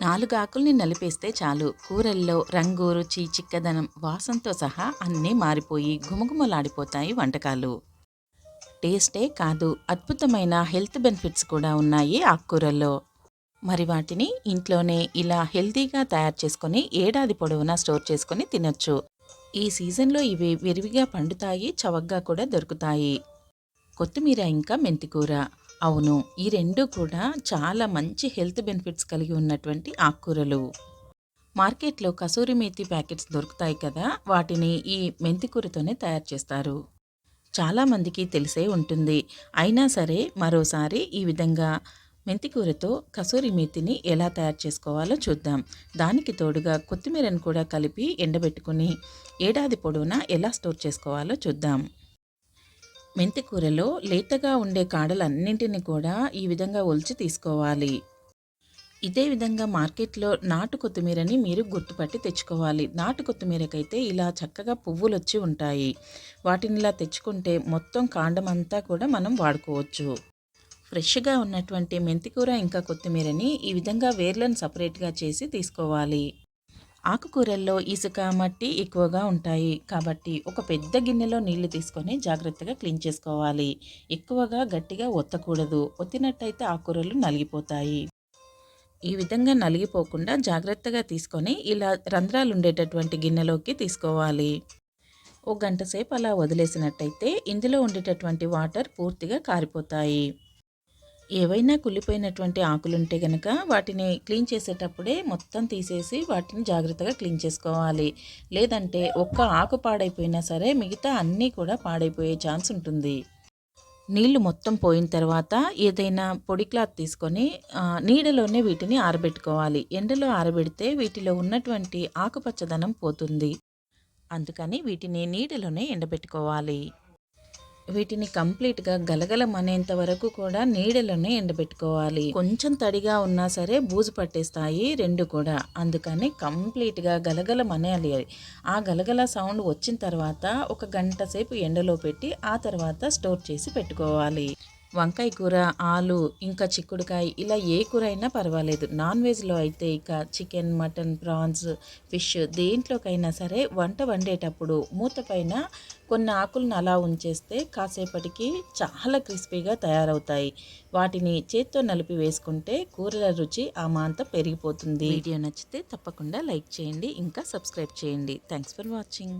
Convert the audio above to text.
నాలుగు ఆకుల్ని నలిపేస్తే చాలు. కూరల్లో రంగు రుచి చిక్కదనం వాసంతో సహా అన్నీ మారిపోయి గుమగుమలాడిపోతాయి వంటకాలు. టేస్టే కాదు అద్భుతమైన హెల్త్ బెనిఫిట్స్ కూడా ఉన్నాయి ఆకుకూరల్లో. మరి వాటిని ఇంట్లోనే ఇలా హెల్తీగా తయారు చేసుకొని ఏడాది పొడవునా స్టోర్ చేసుకొని తినొచ్చు. ఈ సీజన్లో ఇవి విరివిగా పండుతాయి చవగ్గా కూడా దొరుకుతాయి. కొత్తిమీర ఇంకా మెంతికూర. అవును. ఈ రెండు కూడా చాలా మంచి హెల్త్ బెనిఫిట్స్ కలిగి ఉన్నటువంటి ఆకుకూరలు. మార్కెట్లో కసూరి మేతి ప్యాకెట్స్ దొరుకుతాయి కదా వాటిని ఈ మెంతికూరతోనే తయారు చేస్తారు. చాలామందికి తెలిసే ఉంటుంది. అయినా సరే మరోసారి ఈ విధంగా మెంతికూరతో కసూరి మేతిని ఎలా తయారు చేసుకోవాలో చూద్దాం. దానికి తోడుగా కొత్తిమీరను కూడా కలిపి ఎండబెట్టుకుని ఏడాది పొడవునా ఎలా స్టోర్ చేసుకోవాలో చూద్దాం. మెంతి కూరలో లేతగా ఉండే కాడలన్నింటినీ కూడా ఈ విధంగా ఒలిచి తీసుకోవాలి. ఇదే విధంగా మార్కెట్లో నాటు కొత్తిమీరని మీరు గుర్తుపట్టి తెచ్చుకోవాలి. నాటు కొత్తిమీరకైతే ఇలా చక్కగా పువ్వులు వచ్చి ఉంటాయి. వాటిని ఇలా తెచ్చుకుంటే మొత్తం కాండమంతా కూడా మనం వాడుకోవచ్చు. ఫ్రెష్గా ఉన్నటువంటి మెంతికూర ఇంకా కొత్తిమీరని ఈ విధంగా వేర్లను సపరేట్గా చేసి తీసుకోవాలి. ఆకుకూరల్లో ఇసుక మట్టి ఎక్కువగా ఉంటాయి. కాబట్టి ఒక పెద్ద గిన్నెలో నీళ్ళు తీసుకొని జాగ్రత్తగా క్లీన్ చేసుకోవాలి. ఎక్కువగా గట్టిగా ఒత్తకూడదు. ఒత్తినట్టయితే ఆకుకూరలు నలిగిపోతాయి. ఈ విధంగా నలిగిపోకుండా జాగ్రత్తగా తీసుకొని ఇలా రంధ్రాలు ఉండేటటువంటి గిన్నెలోకి తీసుకోవాలి. ఒక గంట సేపు అలా వదిలేసినట్టయితే ఇందులో ఉండేటటువంటి వాటర్ పూర్తిగా కారిపోతాయి. ఏవైనా కుళ్ళిపోయినటువంటి ఆకులుంటే కనుక వాటిని క్లీన్ చేసేటప్పుడే మొత్తం తీసేసి వాటిని జాగ్రత్తగా క్లీన్ చేసుకోవాలి. లేదంటే ఒక్క ఆకు పాడైపోయినా సరే మిగతా అన్నీ కూడా పాడైపోయే ఛాన్స్ ఉంటుంది. నీళ్ళు మొత్తం పోయిన తర్వాత ఏదైనా పొడి క్లాత్ తీసుకొని నీడలోనే వీటిని ఆరబెట్టుకోవాలి. ఎండలో ఆరబెడితే వీటిలో ఉన్నటువంటి ఆకుపచ్చదనం పోతుంది. అందుకని వీటిని నీడలోనే ఎండబెట్టుకోవాలి. వీటిని కంప్లీట్గా గలగలమనేంత వరకు కూడా నీడలోనే ఎండబెట్టుకోవాలి. కొంచెం తడిగా ఉన్నా సరే బూజు పట్టేస్తాయి రెండు కూడా. అందుకని కంప్లీట్గా గలగలమనేయాలి ఆ గలగల సౌండ్ వచ్చిన తర్వాత ఒక గంట సేపు ఎండలో పెట్టి ఆ తర్వాత స్టోర్ చేసి పెట్టుకోవాలి. వంకాయ కూర ఆలు ఇంకా చిక్కుడుకాయ ఇలా ఏ కూర అయినా పర్వాలేదు. నాన్ వెజ్లో అయితే ఇక చికెన్ మటన్ ప్రాన్స్ ఫిష్ దేంట్లోకైనా సరే వంట వండేటప్పుడు మూత పైన కొన్ని ఆకులను అలా ఉంచేస్తే కాసేపటికి చాలా క్రిస్పీగా తయారవుతాయి. వాటిని చేత్తో నలిపి వేసుకుంటే కూరల రుచి ఆ మాంత పెరిగిపోతుంది. వీడియో నచ్చితే తప్పకుండా లైక్ చేయండి ఇంకా సబ్స్క్రైబ్ చేయండి. Thanks for watching.